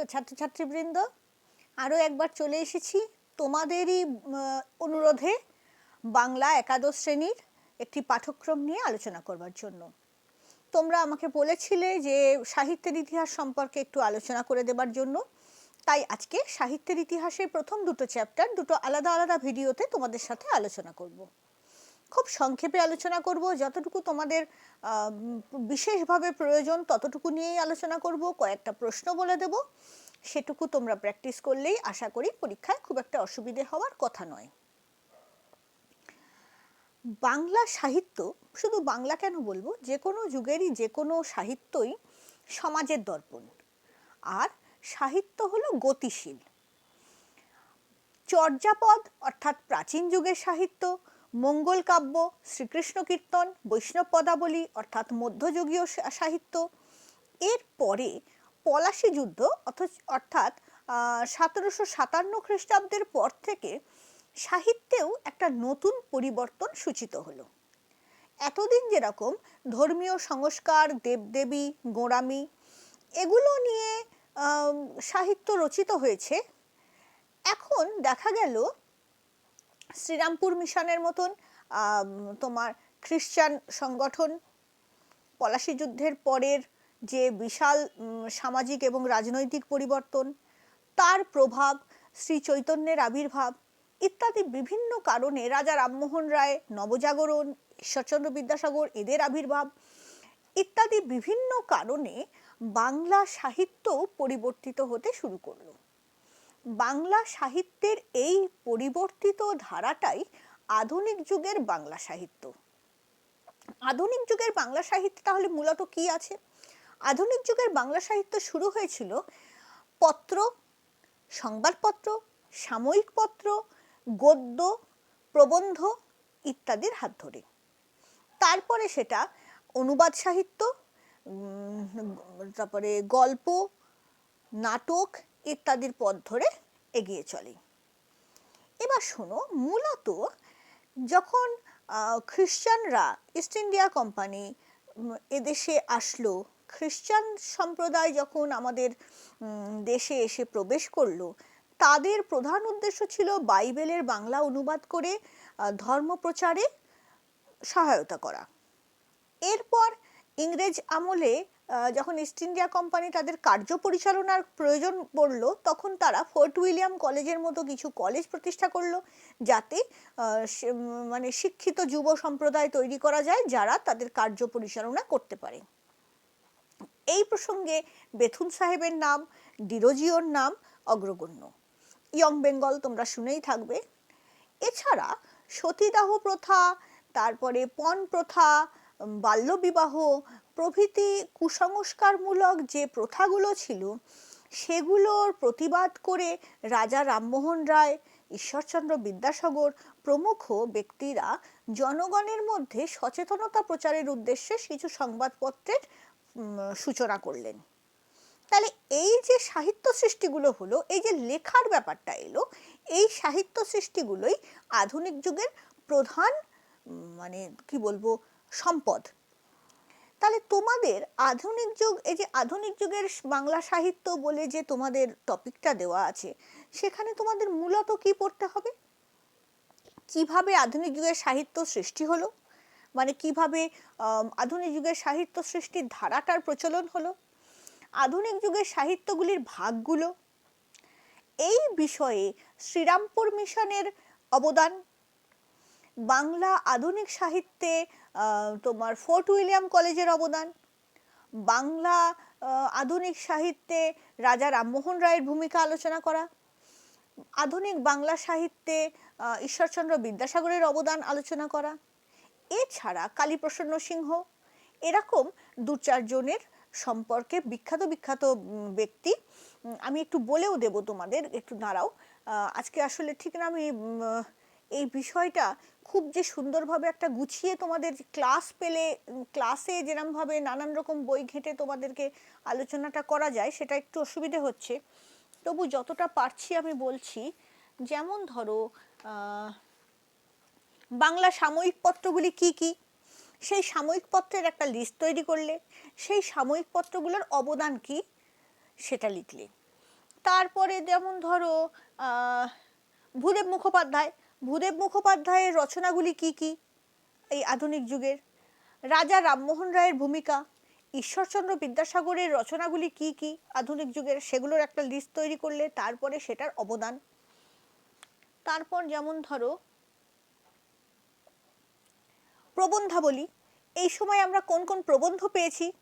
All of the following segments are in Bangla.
প্রিয় ছাত্রছাত্রীবৃন্দ, আরও একবার চলে এসেছি তোমাদেরই অনুরোধে বাংলা একাদশ শ্রেণির একটি পাঠ্যক্রম নিয়ে আলোচনা করবার জন্য। তোমরা আমাকে বলেছিলে যে সাহিত্যের ইতিহাস সম্পর্কে একটু আলোচনা করে দেবার জন্য। তাই আজকে সাহিত্যের ইতিহাসের প্রথম দুটো চ্যাপ্টার দুটো আলাদা আলাদা ভিডিওতে তোমাদের সাথে আলোচনা করব। খুব সংক্ষেপে আলোচনা করব। যতটুকু তোমাদের বিশেষভাবে প্রয়োজন ততটুকু নিয়েই আলোচনা করব। কয়েকটা প্রশ্ন বলে দেব। সেটুকু তোমরা প্র্যাকটিস করলেই আশা করি পরীক্ষায় খুব একটা অসুবিধে হওয়ার কথা নয়। বাংলা সাহিত্য, শুধু বাংলা কেন বলব? যে কোনো যুগেরই যে কোনো সাহিত্যই সমাজের দর্পণ। আর সাহিত্য হলো গতিশীল। চর্যাপদ অর্থাৎ প্রাচীন যুগের সাহিত্য মঙ্গল কাব্য, শ্রীকৃষ্ণ কীর্তন, বৈষ্ণব পদাবলী, অর্থাৎ মধ্যযুগীয় সাহিত্য। এর পরে পলাশী যুদ্ধ, অথচ, অর্থাৎ সতেরোশো সাতান্ন খ্রিস্টাব্দের পর থেকে সাহিত্যেও একটা নতুন পরিবর্তন সূচিত হলো। এতদিন যেরকম ধর্মীয় সংস্কার, দেবদেবী, গোঁড়ামি, এগুলো নিয়ে সাহিত্য রচিত হয়েছে, এখন দেখা গেল শ্রীরামপুর মিশনের মতন তোমার খ্রিশ্চান সংগঠন, পলাশী যুদ্ধের পরের যে বিশাল সামাজিক এবং রাজনৈতিক পরিবর্তন, তার প্রভাব, শ্রী চৈতন্যের আবির্ভাব ইত্যাদি বিভিন্ন কারণে রাজা রামমোহন রায়, নবজাগরণ, ঈশ্বরচন্দ্র বিদ্যাসাগর এদের আবির্ভাব ইত্যাদি বিভিন্ন কারণে বাংলা সাহিত্য পরিবর্তিত হতে শুরু করল। বাংলা সাহিত্যের এই পরিবর্তিত ধারাটাই আধুনিক যুগের বাংলা সাহিত্য। আধুনিক যুগের বাংলা সাহিত্য তাহলে মূলত কি আছে? আধুনিক যুগের বাংলা সাহিত্য শুরু হয়েছিল পত্র, সংবাদপত্র, সাময়িক পত্র, গদ্য, প্রবন্ধ ইত্যাদির হাত ধরে। তারপরে সেটা অনুবাদ সাহিত্য তারপরে গল্প, নাটক ইত্যাদির পথ ধরে এগিয়ে চলে। এবার শোনো, মূলত যখন খ্রিশ্চানরা ইস্ট ইন্ডিয়া কোম্পানি এদেশে আসলো, খ্রিশ্চান সম্প্রদায় যখন আমাদের দেশে এসে প্রবেশ করল, তাদের প্রধান উদ্দেশ্য ছিল বাইবেলের বাংলা অনুবাদ করে ধর্ম প্রচারে সহায়তা করা। এরপর ইংরেজ আমলে যখন ইস্ট ইন্ডিয়া কোম্পানি তাদের কার্য পরিচালনার প্রয়োজন পড়ল, তখন তারা ফোর্ট উইলিয়াম কলেজের মতো কিছু কলেজ প্রতিষ্ঠা করল, যাতে মানে শিক্ষিত যুব সম্প্রদায় তৈরি করা যায়, যারা তাদের কার্য পরিচালনা করতে পারে। এই প্রসঙ্গে বেথুন সাহেবের নাম, ডিরোজিওর নাম অগ্রগণ্য। ইয়ং বেঙ্গল তোমরা শুনেই থাকবে। এছাড়া সতীদাহ প্রথা, তারপরে পণ প্রথা বাল্যবিবাহ প্রভৃতি কুসংস্কারমূলক যে প্রথাগুলো ছিল, সেগুলোর প্রতিবাদ করে রাজা রামমোহন রায়, ঈশ্বরচন্দ্র বিদ্যাসাগর প্রমুখ ব্যক্তিরা জনগণের মধ্যে সচেতনতা প্রচারের উদ্দেশ্যে কিছু সংবাদপত্রের সূচনা করলেন। তাহলে এই যে সাহিত্য সৃষ্টিগুলো হলো, এই যে লেখার ব্যাপারটা এলো, এই সাহিত্য সৃষ্টিগুলোই আধুনিক যুগের প্রধান মানে কি বলব, সম্পদ। তাহলে তোমাদের আধুনিক যুগ, এই যে আধুনিক যুগের বাংলা সাহিত্য বলে যে তোমাদের টপিকটা দেওয়া আছে, সেখানে তোমাদের মূলত কি পড়তে হবে? কীভাবে আধুনিক যুগের সাহিত্য সৃষ্টি হলো? মানে কীভাবে আধুনিক যুগের সাহিত্য সৃষ্টির ধারাটার প্রচলন হলো? আধুনিক যুগের সাহিত্যগুলির ভাগগুলো? এই বিষয়ে শ্রীরামপুর মিশনের অবদান বাংলা আধুনিক সাহিত্যে তোমার ফোর্ট উইলিয়াম কলেজের অবদান, বাংলা আধুনিক সাহিত্যে রাজা রামমোহন রায়ের ভূমিকা আলোচনা করা, আধুনিক বাংলা সাহিত্যে ঈশ্বরচন্দ্র বিদ্যাসাগরের অবদান আলোচনা করা, এছাড়া কালীপ্রসন্ন সিংহ, এরকম দু চারজনের সম্পর্কে বিখ্যাত বিখ্যাত ব্যক্তি আমি একটু বলেও দেব তোমাদের, একটু দাঁড়াও আজকে আসলে ঠিক না আমি এই বিষয়টা খুব যে সুন্দরভাবে একটা গুছিয়ে তোমাদের ক্লাস পেলে ক্লাসে যেরমভাবে নানান রকম বই ঘেঁটে তোমাদেরকে আলোচনাটা করা যায়, সেটা একটু অসুবিধে হচ্ছে। তবু যতটা পারছি আমি বলছি, যেমন ধরো বাংলা সাময়িক পত্রগুলি কি কি? সেই সাময়িক পত্রের একটা লিস্ট তৈরি করলে, সেই সাময়িক পত্রগুলোর অবদান কি? সেটা লিখলে। তারপরে যেমন ধরো ভূদেব মুখোপাধ্যায় ভূদেব মুখোপাধ্যায়ের রচনাগুলি কি কি? এই আধুনিক যুগের। রাজা রামমোহন রায়ের ভূমিকা। ঈশ্বরচন্দ্র বিদ্যাসাগরের রচনাগুলি কি কি? আধুনিক যুগের সেগুলোর একটা লিস্ট তৈরি করলে তারপরে সেটার অবদান। তারপর যেমন ধরো, প্রবন্ধাবলী। এই সময় আমরা কোন কোন প্রবন্ধ পেয়েছি?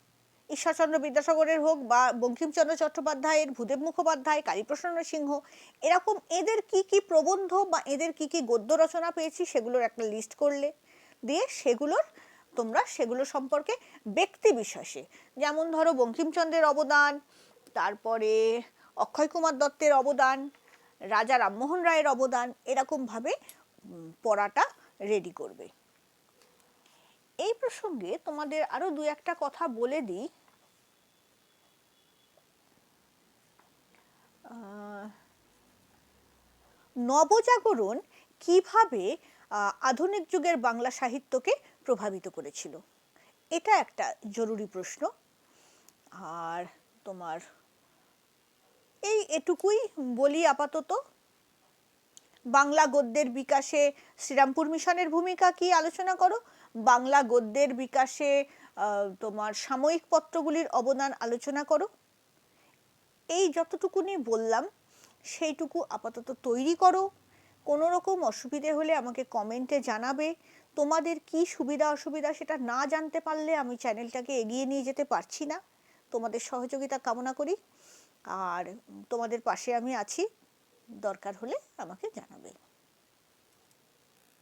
ঈশ্বরচন্দ্র বিদ্যাসাগরের হোক বা বঙ্কিমচন্দ্র চট্টোপাধ্যায়ের, ভূদেব মুখোপাধ্যায়, কালীপ্রসন্ন সিংহ, এরকম এদের কি কি প্রবন্ধ বা এদের কি কি গদ্য রচনা পেয়েছি সেগুলোর একটা লিস্ট করলে। দিয়ে সেগুলোর, তোমরা সেগুলো সম্পর্কে ব্যক্তি বিশেষে, যেমন ধরো বঙ্কিমচন্দ্রের অবদান, তারপরে অক্ষয় কুমার দত্তের অবদান, রাজা রামমোহন রায়ের অবদান, এরকমভাবে পড়াটা রেডি করবে। এই প্রসঙ্গে তোমাদের আরও দু একটা কথা বলে দিই। নবজাগরণ কীভাবে আধুনিক যুগের বাংলা সাহিত্যকে প্রভাবিত করেছিল? এটা একটা জরুরি প্রশ্ন। আর তোমার এই এটুকুই বলি আপাতত। বাংলা গদ্যের বিকাশে শ্রীরামপুর মিশনের ভূমিকা কি আলোচনা করো? বাংলা গদ্যের বিকাশে তোমার সাময়িক পত্রগুলির অবদান আলোচনা করো। এই যতটুকুনি বললাম, সেইটুকু আপাতত তৈরি করো। কোনো রকম অসুবিধে হলে আমাকে কমেন্টে জানাবে। তোমাদের কি সুবিধা অসুবিধা সেটা না জানতে পারলে আমি চ্যানেলটাকে এগিয়ে নিয়ে যেতে পারছি না। তোমাদের সহযোগিতা কামনা করি। আর তোমাদের পাশে আমি আছি। দরকার হলে আমাকে জানাবে।